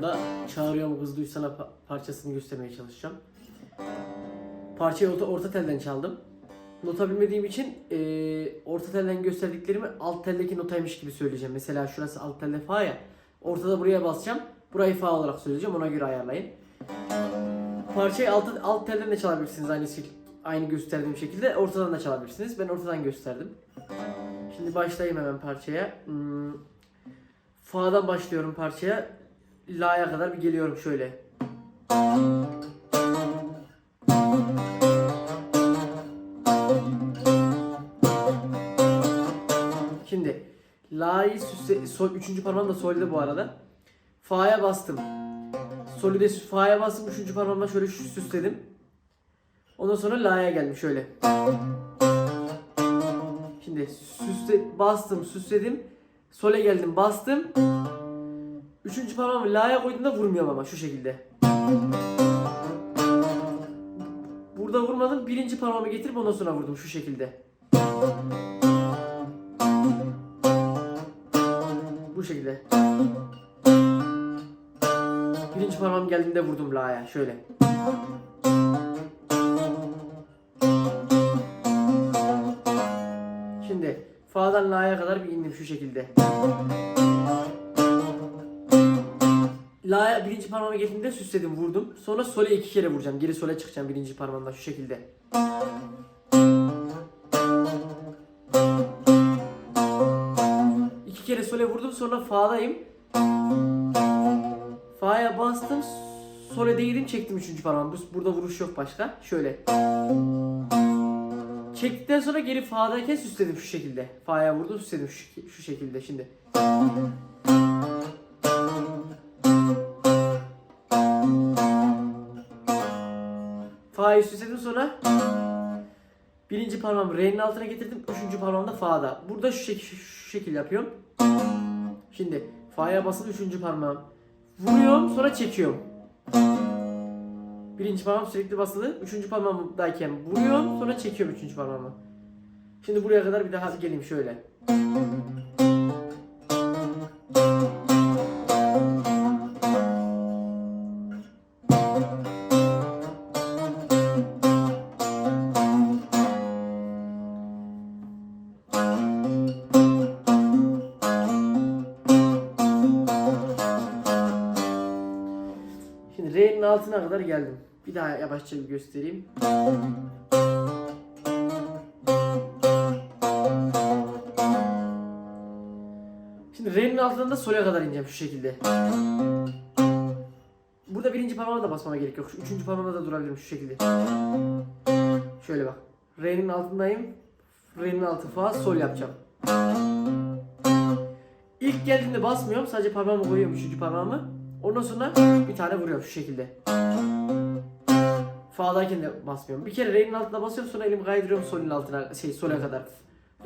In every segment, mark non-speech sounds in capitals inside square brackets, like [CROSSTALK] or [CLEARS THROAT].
videomda Çağırıyorum Kız Duysana pa- parçasını göstermeye çalışacağım. Parçayı orta, orta telden çaldım. Nota bilmediğim için eee, orta telden gösterdiklerimi alt teldeki notaymış gibi söyleyeceğim. Mesela şurası alt telde fa ya. Ortada buraya basacağım. Burayı fa olarak söyleyeceğim. Ona göre ayarlayın. Parçayı alt, alt telden de çalabilirsiniz aynı şek- aynı gösterdiğim şekilde. Ortadan da çalabilirsiniz. Ben ortadan gösterdim. Şimdi başlayayım hemen parçaya. Hmm, Fa'dan başlıyorum parçaya. La'ya kadar bir geliyorum şöyle. Şimdi La'yı sol, üçüncü parmağım da solde bu arada. Fa'ya bastım. Solü de Fa'ya bastım. Üçüncü parmağımla şöyle süsledim. Ondan sonra La'ya geldim şöyle. Şimdi süsle, bastım, süsledim. Sole geldim, bastım. Üçüncü parmağımı la'ya koyduğumda vurmuyorum ama şu şekilde. Burada vurmadım. Birinci parmağımı getirip ondan sonra vurdum şu şekilde. Bu şekilde. Birinci parmağım geldiğinde vurdum la'ya şöyle. Şimdi fa'dan la'ya kadar bir indim şu şekilde. La'ya birinci parmağıma geldiğinde süsledim vurdum. Sonra sole iki kere vuracağım. Geri sole çıkacağım birinci parmağımla şu şekilde. İki kere sole vurdum sonra fa'dayım. Fa'ya bastım. Sole değdim çektim üçüncü parmağımı. Bu- Burada vuruş yok başka. Şöyle. Çektikten sonra geri fa'dayken süsledim şu şekilde. Fa'ya vurdum süsledim şu, şu şekilde şimdi. Fa'yı süsledim sonra birinci parmağımı Re'nin altına getirdim. Üçüncü parmağım da Fa'da. Burada şu, şek- şu şekil yapıyorum. Şimdi Fa'ya basılı üçüncü parmağım. Vuruyorum sonra çekiyorum. Birinci parmağım sürekli basılı. Üçüncü parmağımdayken vuruyorum sonra çekiyorum üçüncü parmağımı. Şimdi buraya kadar bir daha geleyim şöyle. Altına kadar geldim. Bir daha yavaşça bir göstereyim. Şimdi R'nin altından da Sol'e kadar ineceğim şu şekilde. Burada birinci parmağıma da basmama gerek yok. Şu üçüncü parmağımda da durabilirim şu şekilde. Şöyle bak. Re'nin altındayım. Re'nin altı fa, sol yapacağım. İlk geldiğinde basmıyorum. Sadece parmağımı koyuyorum üçüncü parmağımı. Ondan sonra bir tane vuruyorum şu şekilde. Fa'dayken de basmıyorum. Bir kere Re'nin altına basıyorum sonra elimi kaydırıyorum solün altına şey sole kadar.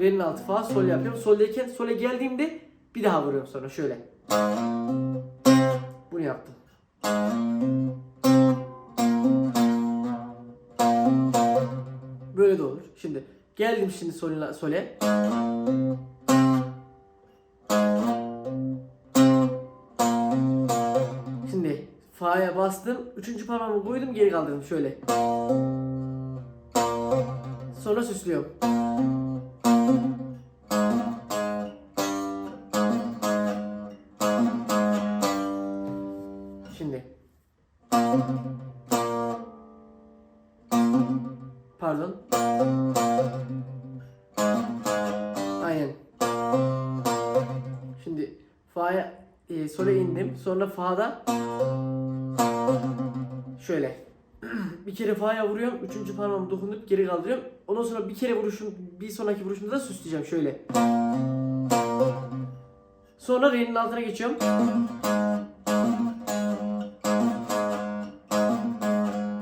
Re'nin altı fa sol yapıyorum. Soldeyken sole geldiğimde bir daha vuruyorum sonra şöyle. Bunu yaptım. Böyle de olur. Şimdi geldim şimdi sole. Şimdi bastım. Üçüncü parmağımı koydum geri kaldırdım şöyle. Sonra süslüyorum. Şimdi. Pardon. Aynen. Şimdi fa'ya e, sol'e indim. Sonra fa'da şöyle [CLEARS THROAT] bir kere fa'ya vuruyorum. Üçüncü parmağımı dokunup geri kaldırıyorum. Ondan sonra bir kere vuruşum, bir sonraki vuruşumda da süsleyeceğim şöyle. Sonra re'nin altına geçiyorum.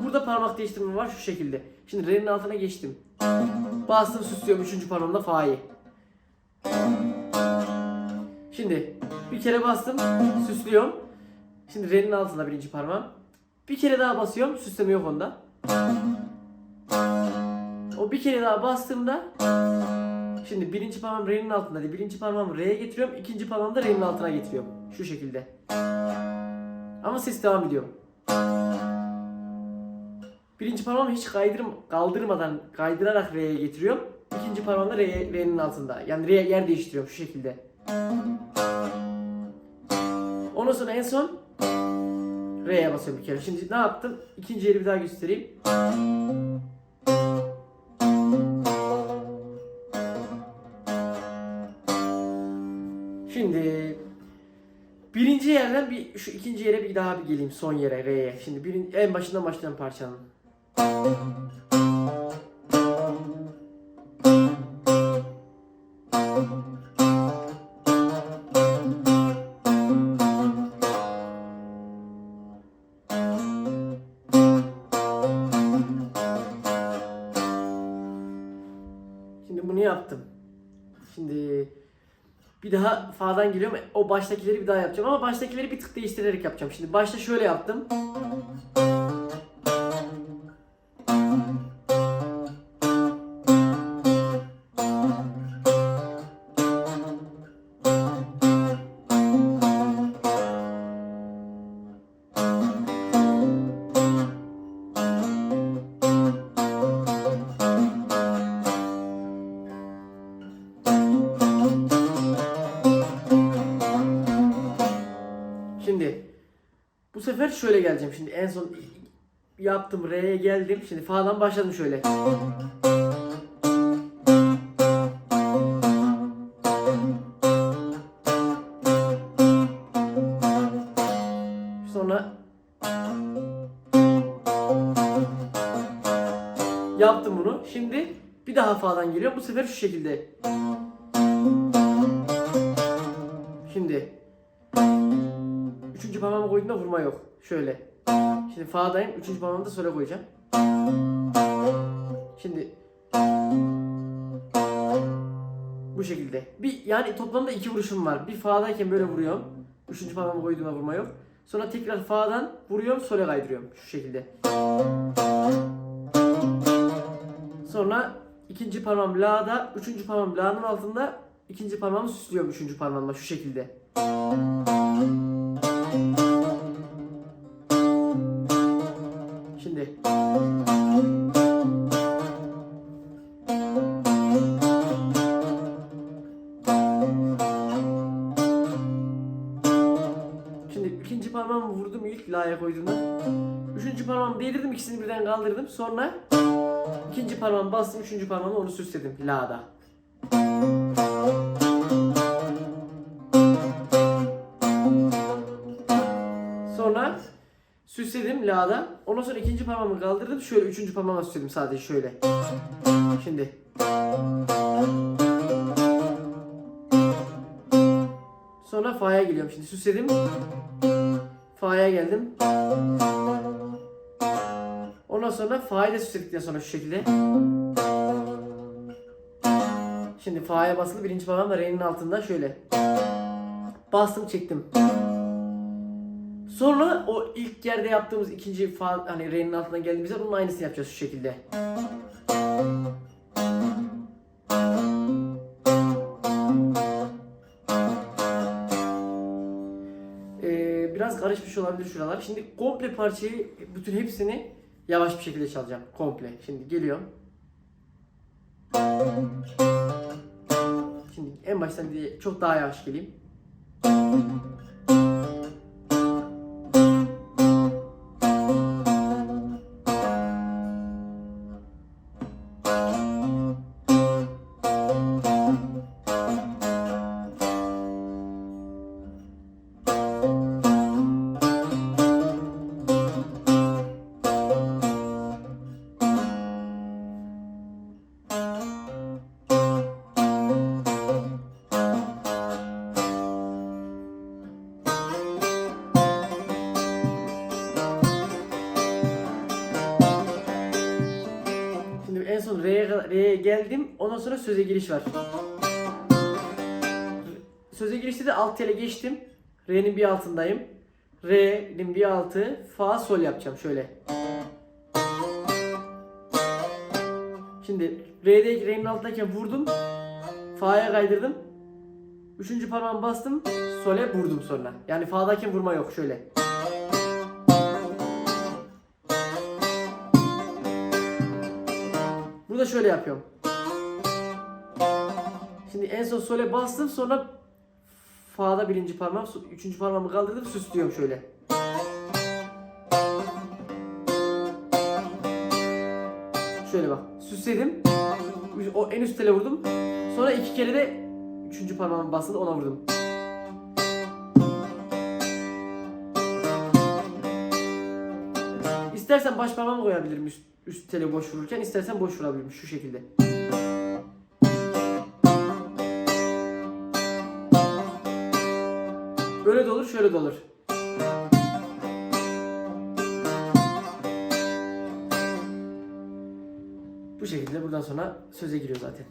Burada parmak değiştirme var şu şekilde. Şimdi re'nin altına geçtim. Bastım süslüyorum üçüncü parmağımda fa'yı. Şimdi bir kere bastım süslüyorum. Şimdi re'nin altında birinci parmağım. Bir kere daha basıyorum süsleme yok onda. O bir kere daha bastığımda Şimdi birinci parmağım re'nin altında değil. Birinci parmağımı re'ye getiriyorum. ikinci parmağımı da re'nin altına getiriyorum. Şu şekilde. Ama ses devam ediyor. Birinci parmağımı hiç kaydırm kaldırmadan kaydırarak re'ye getiriyorum. İkinci parmağım da re, re'nin altında. Yani re yer değiştiriyorum şu şekilde. Ondan sonra en son re'ye basıyorum bir kere. Şimdi ne yaptım? İkinci yeri bir daha göstereyim. Şimdi birinci yerden bir şu ikinci yere bir daha bir geleyim son yere R'ye. Şimdi birin, en başından başlayan parçanın. Daha fa'dan geliyorum. O baştakileri bir daha yapacağım ama baştakileri bir tık değiştirerek yapacağım. Şimdi başta şöyle yaptım. Bu sefer şöyle geleceğim. Şimdi en son yaptım R'ye geldim. Şimdi fa'dan başladım şöyle. Sonra yaptım bunu. Şimdi bir daha fa'dan geliyor. Bu sefer şu şekilde. Koyduğumda vurma yok. Şöyle. Şimdi fa'dayım. Üçüncü parmağımı da sola koyacağım. Şimdi bu şekilde. Bir yani toplamda iki vuruşum var. Bir fa'dayken böyle vuruyorum. Üçüncü parmağımı koyduğumda vurma yok. Sonra tekrar fa'dan vuruyorum, sola kaydırıyorum şu şekilde. Sonra ikinci parmağım la'da, üçüncü parmağım la'nın altında, ikinci parmağımı süslüyorum üçüncü parmağımla şu şekilde. İlk la'ya koyduğumda. Üçüncü parmağımı değdirdim ikisini birden kaldırdım. Sonra ikinci parmağımı bastım. Üçüncü parmağımı onu süsledim la'da. Sonra süsledim la'da. Ondan sonra ikinci parmağımı kaldırdım. Şöyle üçüncü parmağıma süsledim sadece şöyle. Şimdi. Sonra fa'ya geliyorum. Şimdi süsledim. Fa'ya geldim. Ondan sonra fa'yı da süsledikten sonra şu şekilde. Şimdi fa'ya basılı birinci parmağım da re'nin altında şöyle. Bastım çektim. Sonra o ilk yerde yaptığımız ikinci fa hani re'nin altına geldiğimizde onun aynısını yapacağız şu şekilde. Biraz karışmış olabilir şuralar. Şimdi komple parçayı, bütün hepsini yavaş bir şekilde çalacağım. Komple. Şimdi geliyorum. Şimdi en baştan çok daha yavaş geleyim. Geldim. Ondan sonra söze giriş var. Söze girişte de alt tele geçtim. Re'nin bir altındayım. Re'nin bir altı. Fa sol yapacağım şöyle. Şimdi Re'de Re'nin altındayken vurdum. Fa'ya kaydırdım. Üçüncü parmağımı bastım. Sol'e vurdum sonra. Yani Fa'dayken vurma yok şöyle. Burada şöyle yapıyorum. Şimdi en son Sol'e bastım sonra Fa'da birinci parmağım, üçüncü parmağımı kaldırdım süslüyorum şöyle. Şöyle bak. Süsledim. O en üst tele vurdum. Sonra iki kere de üçüncü parmağımı bastım ona vurdum. İstersen baş parmağımı koyabilirim üst, üst tele boş vururken. istersen boş vurabilirim şu şekilde. Böyle de olur, şöyle de olur. Bu şekilde buradan sonra söze giriyor zaten.